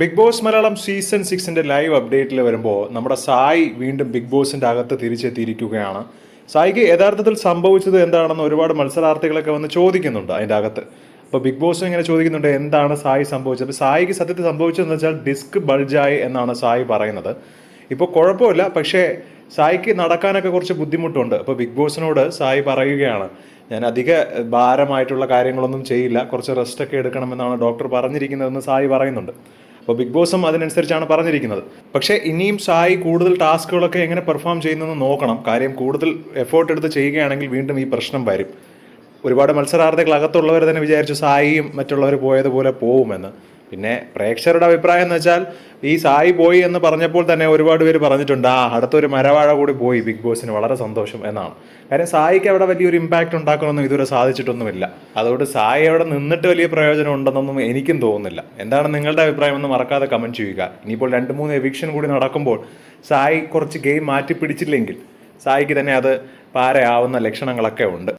Big Boss Malayalam season സിക്സിന്റെ live അപ്ഡേറ്റിൽ വരുമ്പോൾ നമ്മുടെ സായി വീണ്ടും ബിഗ് ബോസിന്റെ അകത്ത് തിരിച്ചെത്തിയിരിക്കുകയാണ്. സായിക്ക് യഥാർത്ഥത്തിൽ സംഭവിച്ചത് എന്താണെന്ന് ഒരുപാട് മത്സരാർത്ഥികളൊക്കെ വന്ന് ചോദിക്കുന്നുണ്ട് അതിന്റെ അകത്ത്. അപ്പോൾ ബിഗ് ബോസ് ഇങ്ങനെ ചോദിക്കുന്നുണ്ട് എന്താണ് സായി സംഭവിച്ചത്? അപ്പോൾ സായിക്ക് സത്യത്തിൽ സംഭവിച്ചതെന്ന് വെച്ചാൽ ഡിസ്ക് ബൾജായി എന്നാണ് സായി പറയുന്നത്. ഇപ്പോൾ കുഴപ്പമില്ല പക്ഷേ സായിക്ക് നടക്കാനൊക്കെ കുറച്ച് ബുദ്ധിമുട്ടുണ്ട്. അപ്പോൾ ബിഗ് ബോസിനോട് സായി പറയുകയാണ് ഞാൻ അധിക ഭാരമായിട്ടുള്ള കാര്യങ്ങളൊന്നും ചെയ്യില്ല കുറച്ച് റെസ്റ്റൊക്കെ എടുക്കണമെന്നാണ് ഡോക്ടർ പറഞ്ഞിരിക്കുന്നതെന്ന് സായി പറയുന്നുണ്ട്. അപ്പോൾ ബിഗ് ബോസും അതിനനുസരിച്ചാണ് പറഞ്ഞിരിക്കുന്നത്. പക്ഷേ ഇനിയും സായി കൂടുതൽ ടാസ്കുകളൊക്കെ എങ്ങനെ പെർഫോം ചെയ്യുന്നതെന്ന് നോക്കണം. കാര്യം കൂടുതൽ എഫേർട്ട് എടുത്ത് ചെയ്യുകയാണെങ്കിൽ വീണ്ടും ഈ പ്രശ്നം വരും. ഒരുപാട് മത്സരാർത്ഥികൾ അകത്തുള്ളവർ തന്നെ വിചാരിച്ചു സായിയും മറ്റുള്ളവർ പോയതുപോലെ പോവുമെന്ന്. പിന്നെ പ്രേക്ഷകരുടെ അഭിപ്രായം എന്ന് വെച്ചാൽ ഈ സായി പോയി എന്ന് പറഞ്ഞപ്പോൾ തന്നെ ഒരുപാട് പേര് പറഞ്ഞിട്ടുണ്ട് ആ അടുത്തൊരു മരവാഴ കൂടി പോയി ബിഗ് ബോസിന് വളരെ സന്തോഷം എന്നാണ്. കാര്യം സായിക്ക് അവിടെ വലിയൊരു ഇമ്പാക്റ്റ് ഉണ്ടാക്കണമെന്നും ഇതുവരെ സാധിച്ചിട്ടൊന്നുമില്ല. അതുകൊണ്ട് സായി അവിടെ നിന്നിട്ട് വലിയ പ്രയോജനം ഉണ്ടെന്നൊന്നും എനിക്കും തോന്നുന്നില്ല. എന്താണ് നിങ്ങളുടെ അഭിപ്രായം എന്ന് മറക്കാതെ കമന്റ് ചെയ്യുക. ഇനിയിപ്പോൾ രണ്ട് മൂന്ന് എവിക്ഷൻ കൂടി നടക്കുമ്പോൾ സായി കുറച്ച് ഗെയിം മാറ്റി പിടിച്ചില്ലെങ്കിൽ സായിക്ക് തന്നെ അത് പാരയാവുന്ന ലക്ഷണങ്ങളൊക്കെ ഉണ്ട്.